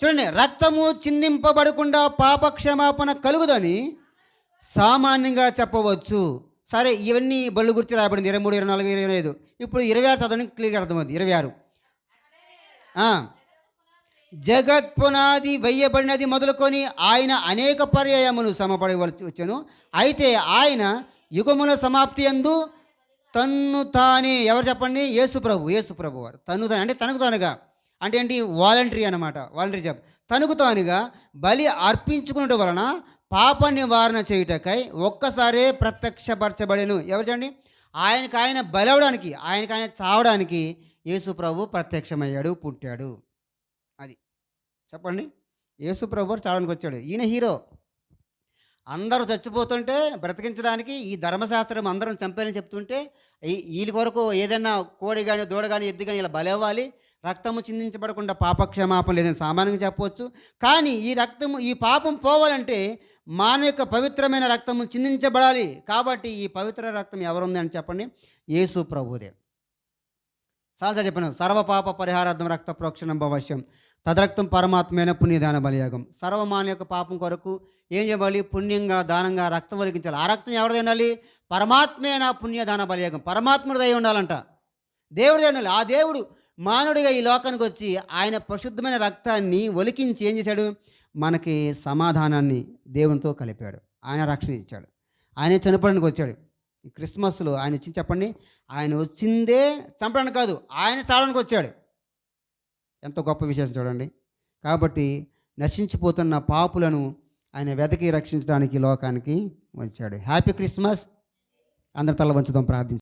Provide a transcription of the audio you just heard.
చూడండి రక్తము చిందింపబడకుండా పాపక్షమాపణ కలుగుదని సామాన్యంగా చెప్పవచ్చు. సరే ఇవన్నీ బళ్ళు గురించి రాయబడింది. ఇరవై మూడు ఇరవై నాలుగు ఇరవై ఐదు ఇప్పుడు ఇరవై ఆరు చదవని క్లియర్గా అర్థమవుతుంది. ఇరవై ఆరు. జగత్ పునాది వెయ్యబడినది మొదలుకొని ఆయన అనేక పర్యాయములు సమపడవలసి వచ్చాను. అయితే ఆయన యుగముల సమాప్తి అందు తన్ను తానే ఎవరు చెప్పండి? యేసు ప్రభు యేసు ప్రభు వారు తను తాను అంటే తనకు తానుగా. అంటే ఏంటి? వాలంటరీ అనమాట వాలంటరీ జాబ్ తనకు తానుగా బలి అర్పించుకున్నట వలన పాప నివారణ చేయుటకై ఒక్కసారే ప్రత్యక్షపరచబడేను. ఎవరు చూడండి ఆయనకు ఆయన బలవడానికి ఆయనకు ఆయన చావడానికి యేసు ప్రభు ప్రత్యక్షమయ్యాడు పుట్టాడు. అది. చెప్పండి? యేసు ప్రభు చావడానికి వచ్చాడు. ఈయన హీరో. అందరూ చచ్చిపోతుంటే బ్రతికించడానికి ఈ ధర్మశాస్త్రం అందరం చంపాలని చెప్తుంటే వీళ్ళ కొరకు ఏదైనా కోడి కానీ దూడ కానీ ఎద్దు కానీ ఇలా బలవ్వాలి. రక్తము చిందించబడకుండా పాపక్షమాపం లేదని సామాన్యంగా చెప్పవచ్చు. కానీ ఈ రక్తము ఈ పాపం పోవాలంటే మాన యొక్క పవిత్రమైన రక్తము చిందించబడాలి. కాబట్టి ఈ పవిత్ర రక్తం ఎవరుంది అని చెప్పండి? యేసు ప్రభుదే. సాల్సా చెప్పాను సర్వపాప పరిహారార్థం రక్త ప్రోక్షణం భవశ్యం తదరక్తం పరమాత్మైన పుణ్యదాన బలియాగం. సర్వమాన యొక్క పాపం కొరకు ఏం చేయాలి పుణ్యంగా దానంగా రక్తం ఒలికించాలి ఆ రక్తం ఎవరిదై ఉండాలి? పరమాత్మైన పుణ్యదాన బలియాగం. పరమాత్ముడిదై ఉండాలంట. దేవుడిదై ఉండాలి. ఆ దేవుడు మానవుడిగా ఈ లోకానికి వచ్చి ఆయన పరిశుద్ధమైన రక్తాన్ని ఒలికించి ఏం చేశాడు? మనకి సమాధానాన్ని దేవునితో కలిపాడు. ఆయన రక్షణ ఇచ్చాడు. ఆయన చనిపోవడానికి వచ్చాడు. ఈ క్రిస్మస్లో ఆయన వచ్చి చెప్పండి? ఆయన వచ్చిందే చంపడానికి కాదు. ఆయన చావడానికి వచ్చాడు. ఎంత గొప్ప విశేషం చూడండి. కాబట్టి నశించిపోతున్న పాపులను ఆయన వెతకి రక్షించడానికి లోకానికి వచ్చాడు. Happy Christmas. అందరి తల వంచుదాం ప్రార్థించి